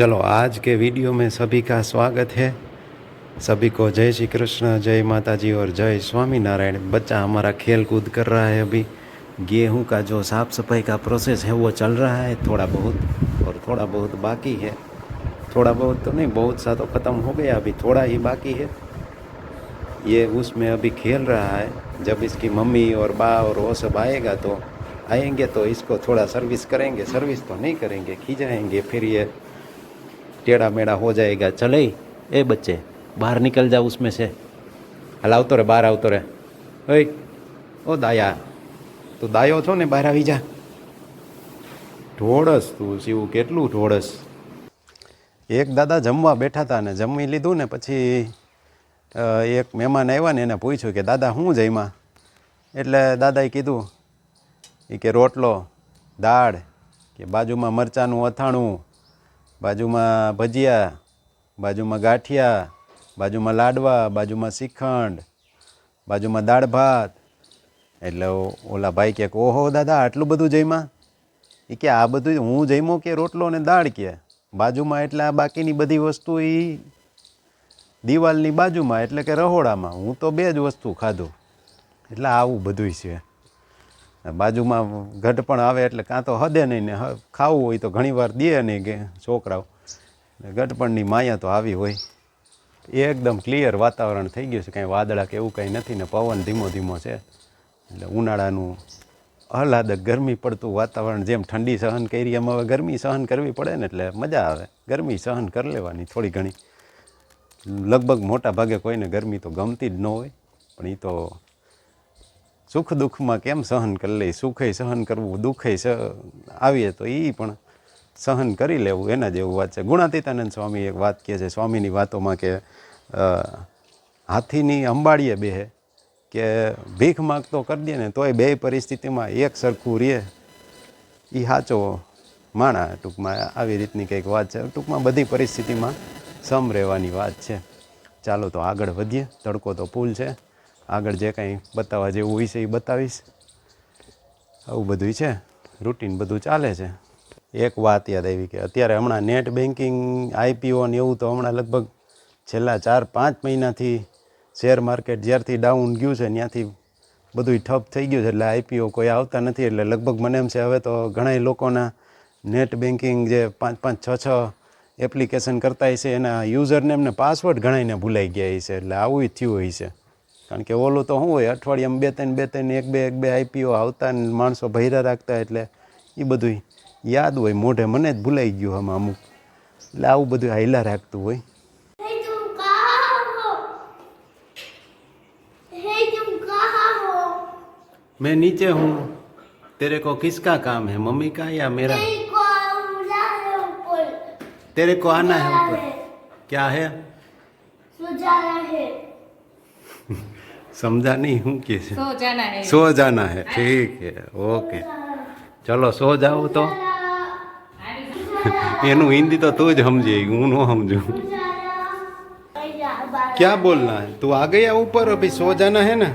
चलो, आज के वीडियो में सभी का स्वागत है। सभी को जय श्री कृष्ण, जय माता जी और जय स्वामी नारायण बच्चा हमारा खेल कूद कर रहा है अभी। गेहूँ का जो साफ़ सफ़ाई का प्रोसेस है, वो चल रहा है थोड़ा बहुत और थोड़ा बहुत बाकी है। थोड़ा बहुत तो नहीं, बहुत सा तो ख़त्म हो गया, अभी थोड़ा ही बाकी है। ये उसमें अभी खेल रहा है। जब इसकी मम्मी और बा और वो सब आएगा तो आएँगे तो इसको थोड़ा सर्विस करेंगे। सर्विस तो नहीं करेंगे खींचाएँगे फिर ये टेढ़ा मेढ़ा हो जाएगा चले ए बच्चे बाहर निकल जाओ उसमें से હાલ આવતો રે બહાર આવતો રે ઓય ઓ દાયા તું દાયો છો ને બહાર આવી જા ઢોળસ તું શિવ કેટલું ઢોળસ એક દાદા જમવા બેઠા હતા ને જમી લીધું ને પછી અ, એક મહેમાન આવ્યા ને એને પૂછ્યું કે દાદા શું જમ્યા એટલે દાદાએ કીધું એ કે રોટલો દાળ કે બાજુમાં મરચાંનું અથાણું બાજુમાં ભજીયા, બાજુમાં ગાંઠિયા, બાજુમાં લાડવા, બાજુમાં શ્રીખંડ, બાજુમાં દાળ ભાત. એટલે ઓલા ભાઈ કે, ઓહો દાદા, આટલું બધું જમ્યા? એ કે, આ બધું હું જમ્યો કે રોટલો ને દાળ કે? બાજુમાં એટલે આ બાકીની બધી વસ્તુ એ દિવાલની બાજુમાં એટલે કે રહોડામાં. હું તો બે જ વસ્તુ ખાધું. એટલે આવું બધું છે. બાજુમાં ઘટ પણ આવે એટલે કાં તો હદે નહીં ને ખાવું હોય તો ઘણીવાર દે નહીં કે છોકરાઓ. ગટપણની માયા તો આવી હોય. એકદમ ક્લિયર વાતાવરણ થઈ ગયું છે. કાંઈ વાદળા કે એવું કાંઈ નથી ને પવન ધીમો ધીમો છે. એટલે ઉનાળાનું આહલાદક ગરમી પડતું વાતાવરણ જેમ ઠંડી સહન કરી, એમ હવે ગરમી સહન કરવી પડે ને એટલે મજા આવે. ગરમી સહન કરી લેવાની થોડી ઘણી. લગભગ મોટા ભાગે કોઈને ગરમી તો ગમતી જ ન હોય, પણ એ તો સુખ દુઃખમાં કેમ સહન કરી લઈ? સુખે સહન કરવું, દુઃખે સ, આવીએ તો એ પણ સહન કરી લેવું, એના જેવું વાત છે. ગુણાતીતાનંદ સ્વામી એક વાત કહે છે, સ્વામીની વાતોમાં કે હાથીની અંબાડીએ બેહે કે ભીખ માગતો કરી દે ને તોય બે પરિસ્થિતિમાં એક સરખું રહે. એ સાચો માણા ટૂંકમાં આવી રીતની કંઈક વાત છે. ટૂંકમાં બધી પરિસ્થિતિમાં સમ રહેવાની વાત છે. ચાલો તો આગળ વધીએ. તડકો તો ફૂલ છે. આગળ જે કાંઈ બતાવવા જેવું હોય છે એ બતાવીશ. આવું બધું છે. રૂટીન બધું ચાલે છે. એક વાત યાદ આવી કે અત્યારે હમણાં નેટ બેન્કિંગ આઈપીઓ ને એવું તો હમણાં લગભગ છેલ્લા ચાર, પાંચ મહિનાથી શેર માર્કેટ જ્યારથી ડાઉન ગયું છે, ત્યાંથી બધું ઠપ થઈ ગયું છે એટલે આઈપીઓ કોઈ આવતા નથી એટલે લગભગ મને એમ છે હવે તો ઘણા લોકોના નેટ બેન્કિંગ જે પાંચ પાંચ, છ છ એપ્લિકેશન કરતા હશે એના યુઝરને એમને પાસવર્ડ ઘણાને ભૂલાઈ ગયા છે એટલે આવું થયું હોય છે. કારણ કે ઓલું તો શું હોય અઠવાડિયામાં બે ત્રણ બે ત્રણ એક બે એક બે આઈપીઓ આવતા ને માણસો ભૈરા રાખતા એટલે એ બધું યાદ હોય મોઢે મને જ ભૂલાઈ ગયું આમાં અમુક એટલે આવું બધું હાઈલા રાખતું હોય हे तुम कहाँ हो हे तुम कहाँ हो मैं नीचे हूँ तेरे को किसका काम है मम्मी का या मेरा तेरे को उड़ा है ऊपर तेरे को आना है ऊपर क्या है सुजाना है समझा नहीं हूँ कि सो जाना है सो जाना है ठीक है ओके चलो सो जाओ तो એનું હિન્દી તો તું જ સમજે હું ન સમજુ क्या बोलना है तू आ गया ऊपर अभी सो जाना है ना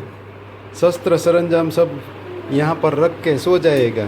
शस्त्र सरंजाम सब यहाँ पर रख के सो जाएगा